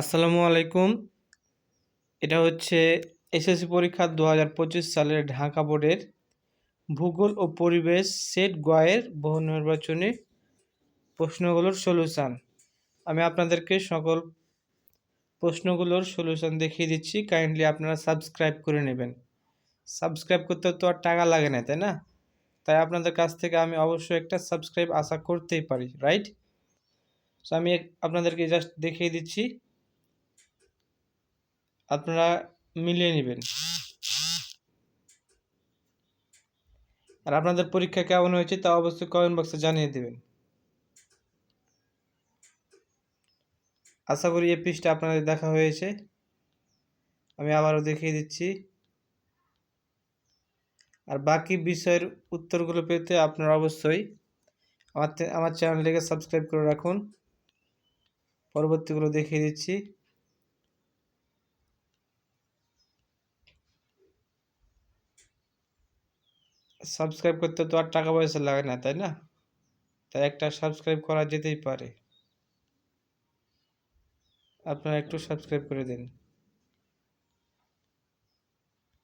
আসসালামু আলাইকুম। এটা হচ্ছে এসএসসি পরীক্ষা দু হাজার পঁচিশ সালের ঢাকা বোর্ডের ভূগোল ও পরিবেশ সেট গয়ের বহু নির্বাচনী প্রশ্নগুলোর সলিউশান। আমি আপনাদেরকে সকল প্রশ্নগুলোর সলিউশান দেখিয়ে দিচ্ছি। কাইন্ডলি আপনারা সাবস্ক্রাইব করে নেবেন। সাবস্ক্রাইব করতে তো আর টাকা লাগে না, তাই না? তাই আপনাদের কাছ থেকে আমি অবশ্যই একটা সাবস্ক্রাইব আশা করতেই পারি, রাইট? সো আমি আপনাদেরকে জাস্ট দেখিয়ে দিচ্ছি। আপনারা মিলিয়ে নেবেন। আর আপনাদের পরীক্ষা কেমন হয়েছে তা অবশ্যই কমেন্ট বক্সে জানিয়ে দেবেন। আশা করি এই পৃষ্ঠা আপনাদের দেখা হয়েছে। আমি আবারও দেখিয়ে দিচ্ছি। আর বাকি বিষয়ের উত্তরগুলো পেতে আপনারা অবশ্যই আমার আমার চ্যানেলটিকে সাবস্ক্রাইব করে রাখুন। পরবর্তীগুলো দেখিয়ে দিচ্ছি। সাবস্ক্রাইব করতে তো আর টাকা পয়সা লাগে না, তাই না? তাই একটা সাবস্ক্রাইব করা যেতেই পারে। আপনারা একটু সাবস্ক্রাইব করে দিন।